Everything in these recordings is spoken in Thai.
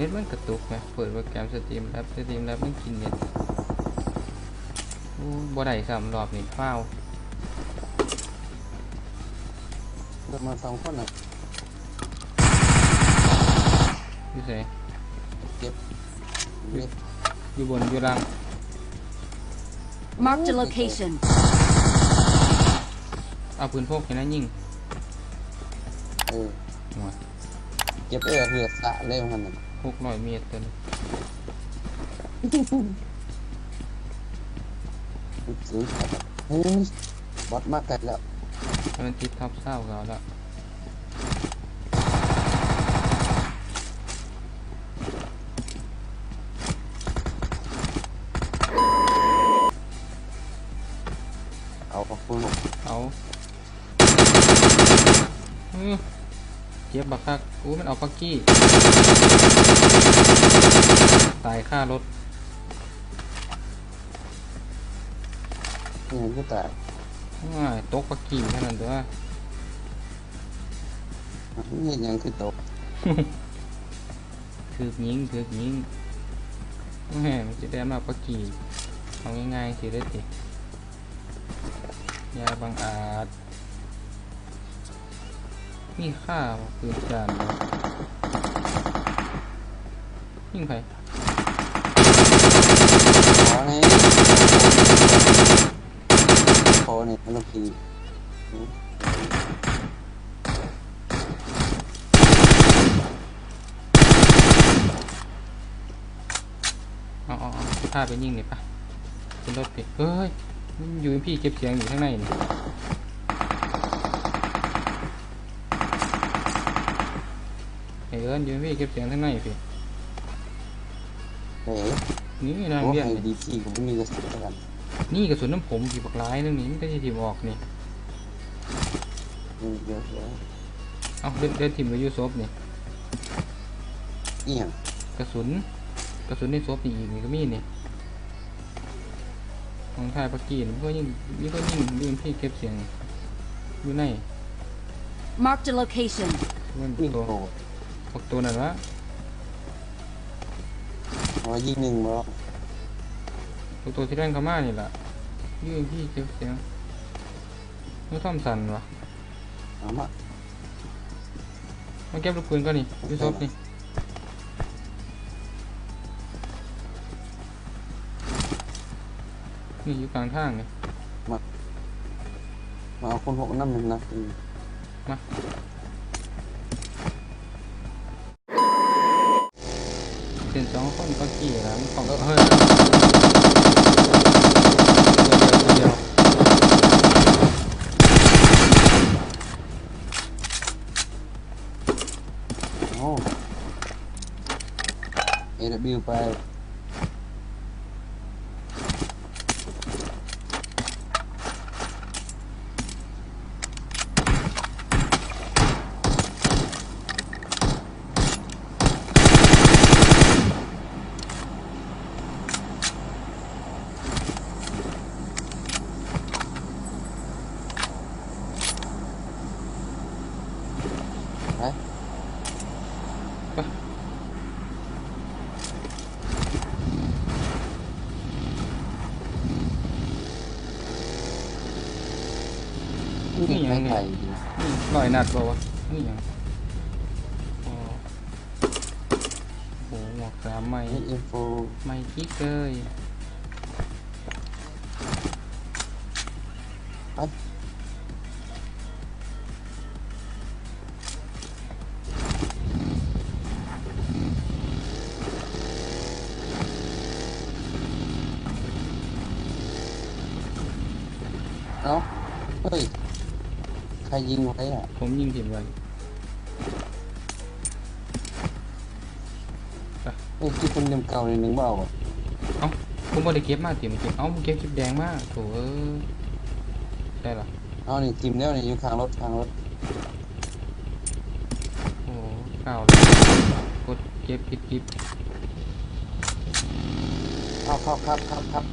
น็ตมันกระตุกไหมเปิดโปรแกรมสตรีมแอปสตรีมแล้วมันกินเน็ตโอ้บ่ได้สามรอบนี่ฟ้าวเดินมาสองคนอะอยู่ไสเว้ยอยู่บนอยู่ล่าง Marked a location. เอาปืนพกให้นะยิงเออหัวเก็บเออเหือดสะเลยมันน่ะ หกร้อยเมตรตัวนี้ซื้อครับเฮ้ยบอสมากไกลแล้วให้มันติดท็อปเศร้าเราแล้วเอาขอบคุณหกเอาอื้อ เจ็บบักคักอู้มันเอาปักกี้ ตายค่ารถนี่มันก็ตายง่ายตกปักกี้เท่านั้นเด้อนี่ยังคือตกถือกยิงถือกยิงแหมมันจะได้มาปักกี้เอาง่ายๆสิได้ติยาบางอาจ มีค่าปืนจานยยิงไปขอให้ขอเนี่ยมันต้องพีอาเอาเอาไปยิงนี่ปะเป็นรถติเฮ้ย อยู่พี่เก็บเสียงอยู่ข้างในนี่ไอ้ เอิญยู่พี่เก็บเสียงข้งในพี่เฮ้ยนี่นายเบี้ยดีที่ผมไม่มีกระสุนกันนี่กระสุนน้ำผมผีบักร้ายนึงนี่มันก็จะทีมออกนี่อืมเดี๋ยวเดี๋ยวเอาเดินเดินทีมไปยูซบนี่เอียงกระสุนกระสุนในซบนี่อีกนี่ก็มีนี่ของทายปักกี้นี่ก็ยิ่งนี่ก็ยิ่งยิ่งพี่เก็บเสียงอยู่ใน Marked a location. มันตัวโอ้ พวกตัวนั่นวะขอยิงหนึ่งบ่พวกตัวที่เล่นเขามานี่แหละยื่นพี่เก็บเสียงนี่ทอมสันวะเอามามาเก็บลูกปืนก็นี่อยูซบนี่นี่อยู่กลางทางนี่มาเอาคนหกน้ำหนึ่งนะอืมเป็นสองคนก็กี่แล้วมันของเฮ้ยตัวเดียวตัวเดียวโอ้เอ็ดบอกว่าวะนี่ยังอ๋อโอ้โหหมวกสามไเลยเอ้าเฮ้ย ใครยิงไว้อะผมยิงถิ่มไว้เอ้ยที่เป็นเล่มเก่าในหนึ่งเบาอะเอ้าผมบ่ได้เก็บมาถิ่มจริงเอ้าผมเก็บคลิปแดงมากโถเอ้ยใช่เหรอเอานี่ทีมแล้วนี่อยู่ข้างรถข้างรถโอ้โหเก้าเลยกดเก็บผิดคลิปเอาครับครับครับครับ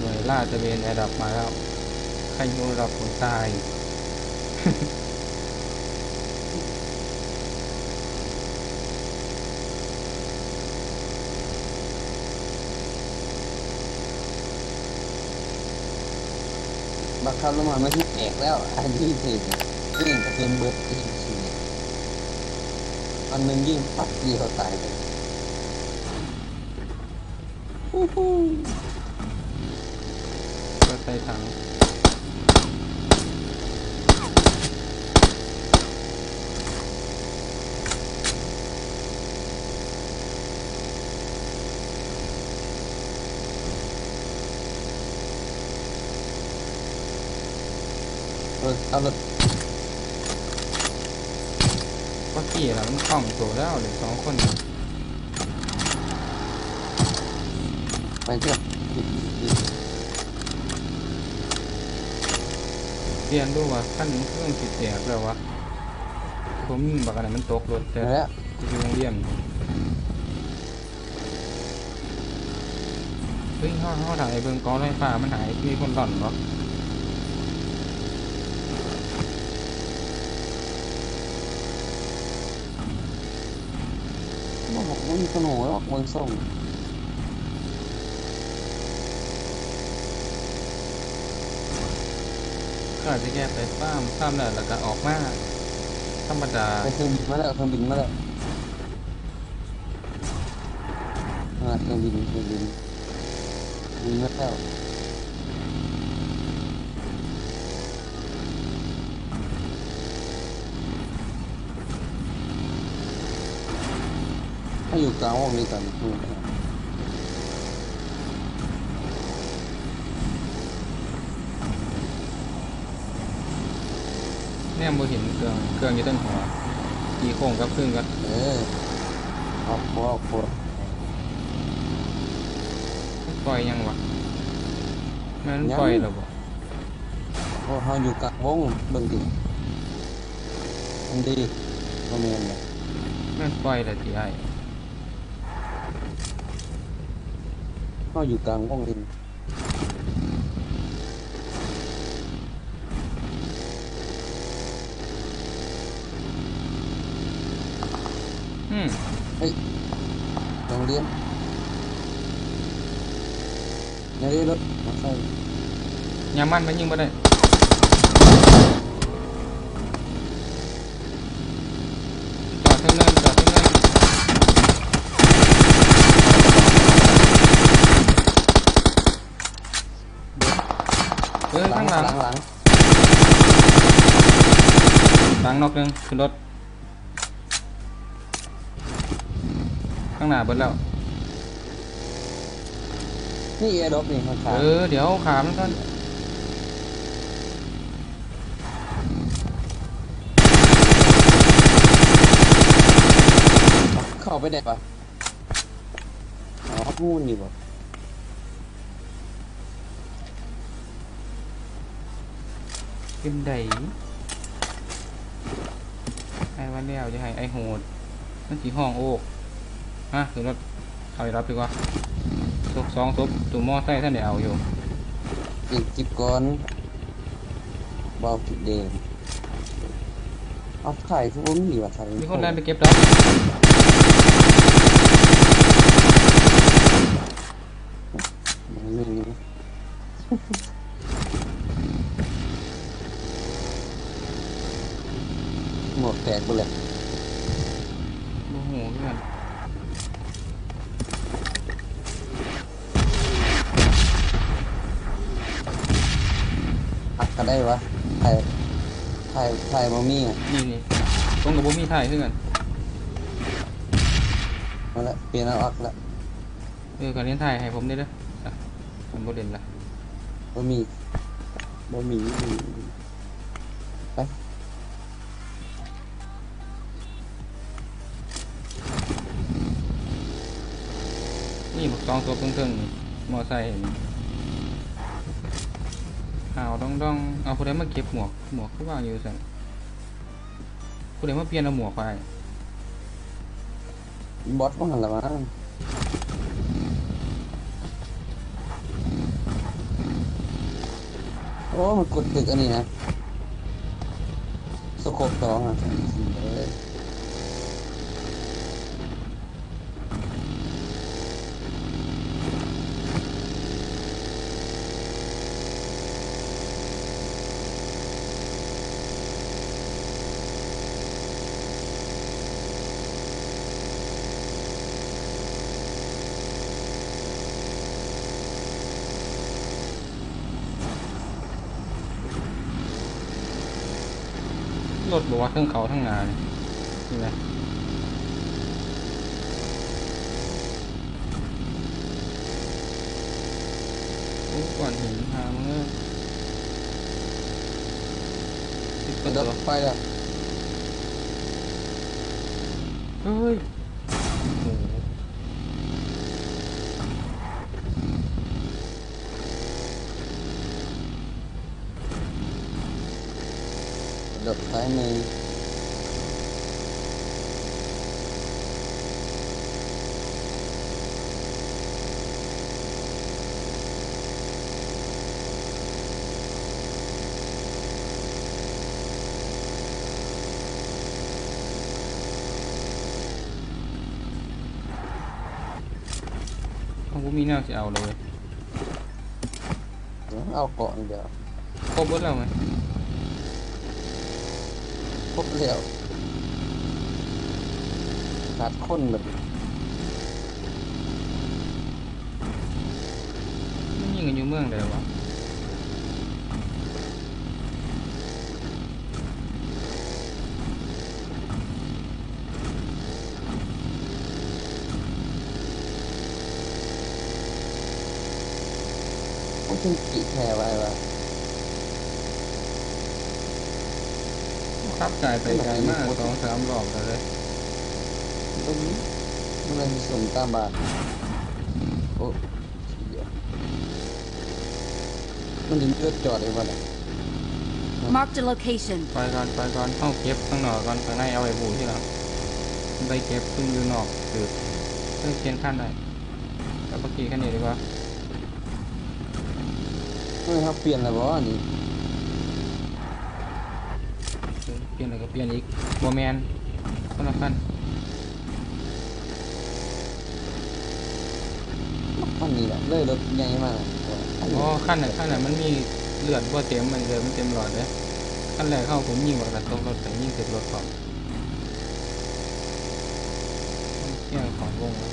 หน่วย ล่าตะเวนแอดับมาแล้วใครโยนรับผมตาย บักคับลงมาไม่ที่แตกแล้ว อันที่สี่วิ่งกระเทียมเบิร์ดที่สี่อันหนึ่งยิ่งปักเดียวตายเลยอู้ หูก็ใส่ถังเออเอารถก็ขี่แล้วมันคล่องตัวแล้วเหลือสองคนไปเถอะ เรียนดูว่าขั้นเครื่องติดแตกแล้ววะผมยิงบักอะไรมันตกรถแต่แล้วอยู่โรงเรียนเฮ้ยห้อห้อถ่ายไอ้เบิ่งกองไฟฟ้ามันหายมีคนหล่อนเหรอมันบอกมันมีขนมหรอกมันส่ง ก็อาจจะแก้ไปฟ้ามฟ้ามแล้วแล้วก็ออกมาธรรมดาไปเครื่องบินมาแล้วเครื่องบินมาแล้วอ่าเครื่องบินเครื่องบินบินมาแล้วถ้าอยู่กลางวงนี้กัน อืมแน่บ่เห็นเครื่องเครื่องอยู่ต้นหัวกี่โค้งกับครึ่งกันเออออกหัวออกหัวปล่อยยังวะแม่นปล่อยแล้วบ่เพราะเขาอยู่กลางวงเบิ่งดิอันดีก็เมียนเลยแม่นปล่อยแล้วที่ไอ้เขาอยู่กลางวงดิน อื มโรงเรียนอย่าได้รถมาใส่ยามมันมันยิงบ่ ข้างงหลังหลังหลังหลังนอกหนึงขึ้นรถข้างหน้าเบิดแล้ว นี่แอร์ดรอปนี่มันขาเออ เดี๋ยวขามก่อนเข้าไปได้ปะอ๋อพูนอยู่ปะขึ้นได้ไอ้วันแล้วจะให้ไอ้โหดนั่นสีห้องโอก ฮะขึ้นรถเอาไปรับดีกว่าศพสองศพตัวมอไซค์ท่านเดี๋ยวเอาอยู่อีกจิบก่อนบอลผิดเดนเอาไข่ทุกคนมีวะไข่มีคนแล่นไปเก็บแล้วไม่มีหมดแตกไปเลยโอ้โหเพื่อน กกันได้วะไข่ไข่ไข่บะหมี่อะนี่นี่ตรงกับบ่มีถ่ายขึ้นกันมาละเปลี่ยนเอาอักละเออการเรียนถ่ายให้ผมได้เด้ออะผมบ่เล่นละบะหมี่บะหมี่ไปนี่บักสองศพเพิ่งๆนี่มอไซค์นี่ หาวดองดองเอาผู้ใดมาเก็บหมวกหมวกคือวางอยู่สั่นผู้ใดมาเปลี่ยนเอาหมวกไปบอสว่าหันละมั้งโอ้มันกดตึกอันนี้นะสโคปสองอะ รถบอกว่าทั้งเขาทั้งนานใช่ไหมก่อนหินหางเอ้ยติดกระดับไฟแล้วเฮ้ยโอ้โห กระโดดซ้ายมือของกูมีแครบแล้วขาดคนแบบมันยิงกันอยู่เมืองเดียววะโอ้ยจริงกี่แค่ไว้ว่า ครับกายไปไกลมากสองสามรอบแล้วเลยตรงนี้มันเลยส่งตามบาทโอ้เหี้ยมันถึงเกิดจอดเลยวะเนี่ย Marked a location. ไปก่อนไปก่อนต้องเก็บข้างนอกก่อนข้างในเอาไว้บูที่หลังไปเก็บซึ่งอยู่นอกสืบเพื่อเขียนขั้นได้แล้วเมื่อกี้ขั้นนี้ดีกว่าเฮ้ยครับเปลี่ยนแล้วบ่อันนี้ เปลี่ยนอะไรก็เปลี่ยนอีกบัวแมนคนละขั้นอันนี้แหละเลยรถใหญ่มากอันอ๋นี้อขั้นไหนขั้นไหนมันมีเลือดบัวเต็มมันเลือดมันเต็มหลอดเลยขั้นแรกเข้าผมยิงบอกแต่ตกรถแต่ยิงเสร็จรถก่อนเที่ยงของวงแล้ว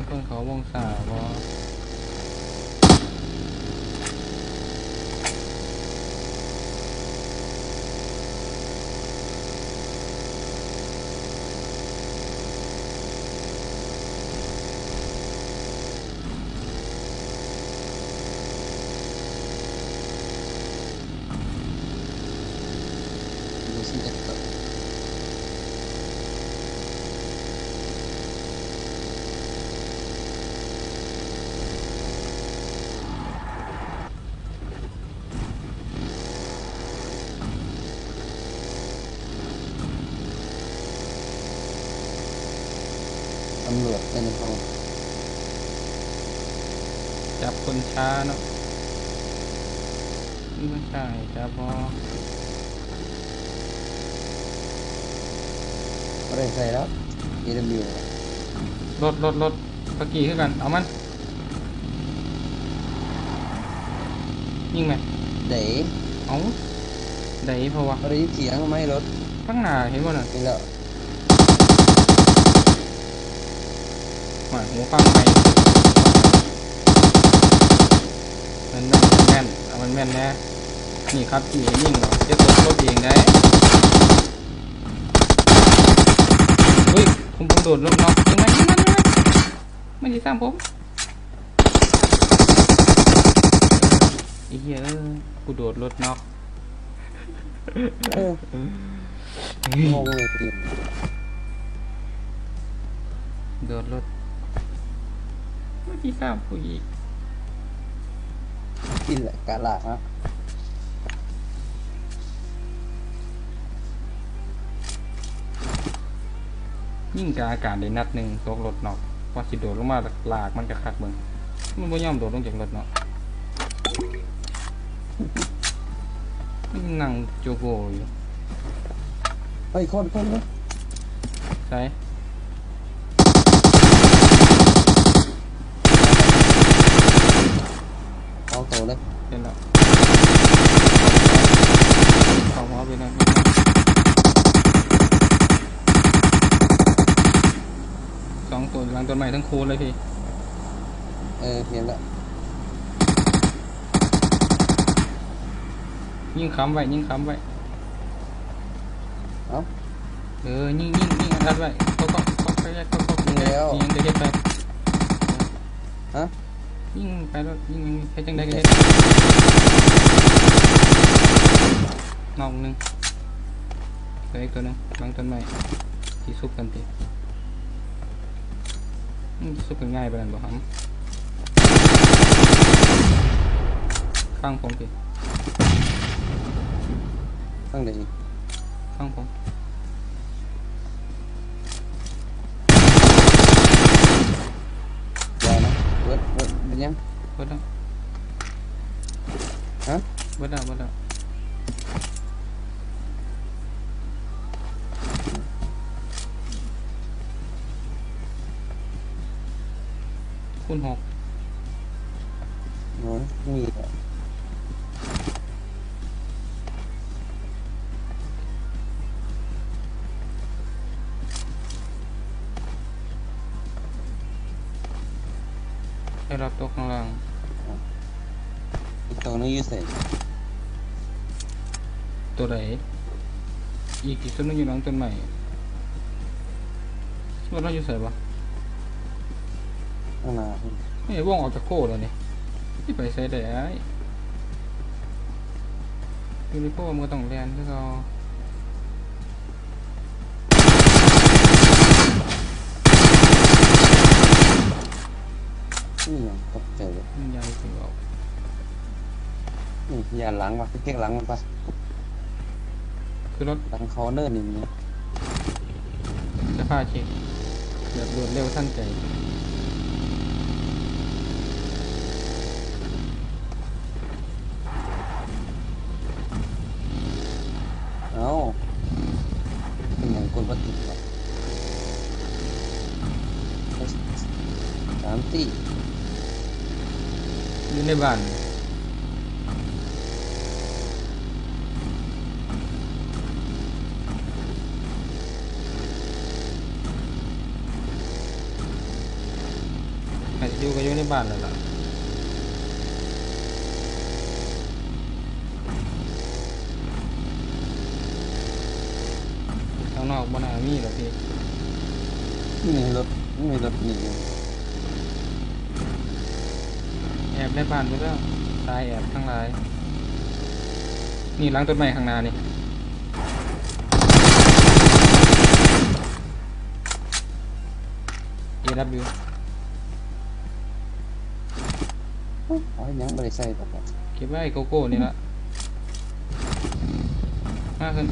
มีคนเขาวงสาวอ ดูสิจะตก ตำรวจเป็นเขาจับคนช้าเนาะไม่ใช่จับพอไม่ได้ใส่แล้ว AW รถรถรถตะกี้ขึ้นกัน เอามัน ยิงไหมเด๋เอาได้เพราะว่าไม่ได้ยินเสียงไหมรถข้างหน้าเห็นบ่น่ะนี่แล้ว มาหูฟังไปมันแม่นมันแม่นเอามันแม่นน่นี่ครับที่ยิงเนาะจะตกรถเองได้เฮ้ยผมผมโดดลงเนาะยิงไหมยิงมันยิงมันไม่ได้ตามผมอ้เหี้ยเอ้ยกูโดดรถนาะเออเฮ้ยงงเลยทีมโดดรถ ม่อกี้ข้ามคุยอีกกินแหละกาลาฮะยิ่งการอากาศในนัดหนึ่งตกรถเนาะพอสิโดดลงมาหลากมันกระคักเมืองมันไม่ยอมโดดลงจากรถเนาะนั่งโจโกอยู่ไปขยคนคนเลยใช่ อาโตเลยเห็นแล้วเข้าหัวไปนะสองตัวหลังต้นไม้ทั้งคูณเลยพี่ เออเห็นแล้วยิ่งค้ำไว้ยิ่งค้ำไว้เอ้าเออยิ่งยิ่งยิ่งอันดัดไว้ก็ก็ก็ก็ก็ก็ก็แล้วยิ่งได้เฮ็ดไปฮะ ยิ่งไปแล้วยิ่งยิ่งเฮ็ดจังได้ก็เฮ็ดนอกหนึงเหลืออีกตัวหนึงหลังต้นไม้ที่ซุบกันติอืมซุบกันง่ายไปนั่นบ่ฮัมฟังผมสิตั้งแต่อีกฟังผม เวิร์ดเป็นยังเบิดแล้ รับตัวข้างล่างอีกตัวนึงอยืดเสร็จตัวไหนอีกอีกตัวหนึงอยู่หลังต้นใหม่ว่าเราอยู่ใส่ปะข้างหน้าไม่ว่องออกจากโก้แล้วนี่ที่ไปใส่ได้ไอ้ยูนิโก้มันก็ต้องแลนที่เรา นี่ยังตกใจเลยมันใหญ่ถึงออกนี่อย่าหลังว่ะไปเก๊กหลังมันไปคือรถหลังคอเนิร์นี่นี่จะพาเช็คแบบรวดเร็วทันใจ อาจจะอยู่ก็อยู่ในบ้านแล้วล่ะข้างนอกบ้านอามีหรอพี่นี่มีรถนี่มีรถนี่อยู่แอบในบ้านไปแล้วตายแอบทั้งหลาย นี่หล้างต้นไม้ข้างหน้านี่ AW อ๋อยั งไม่ได้ใส่ปะครับเก็บไว้โกโก้นี่ละมาขึ้น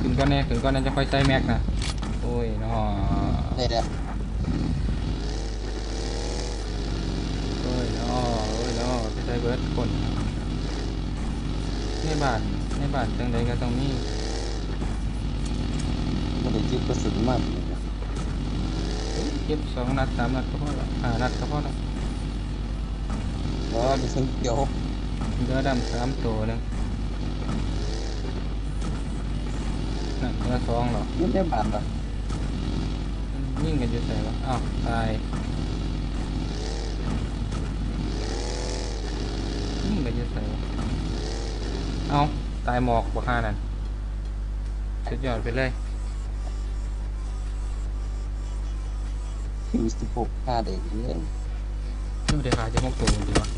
ขึ้นก้อนแน่ขึ้นก้อนนั้นจะค่อยใส่แม็กนะโอ้ยเนาะได้แล้วโอ้ยเนาะโอ้ยเนาะไปใส่เบิร์ดคนในบ้านในบ้านจังใดก็ต้องมีไม่ได้จุดกระสุนมาก เลยนะเก็บสองนัดสามนัดก็พอละห้านัดก็พอละเพราะว่าเป็นคนเกี่ยวเรือดำสามตัวหนึงนั่นเรือสองเหรอไม่ได้บาดปะยิ่งกันอยู่ใส่วะอ้าวตายยิ่งกันอยู่ใส่วะเอ้าตายหมอกบวกห้านั่นสุดยอดไปเลย คิวสิบหกค่าเด็กเลยดูเดี๋ยวขาจะมกตัวดีวะ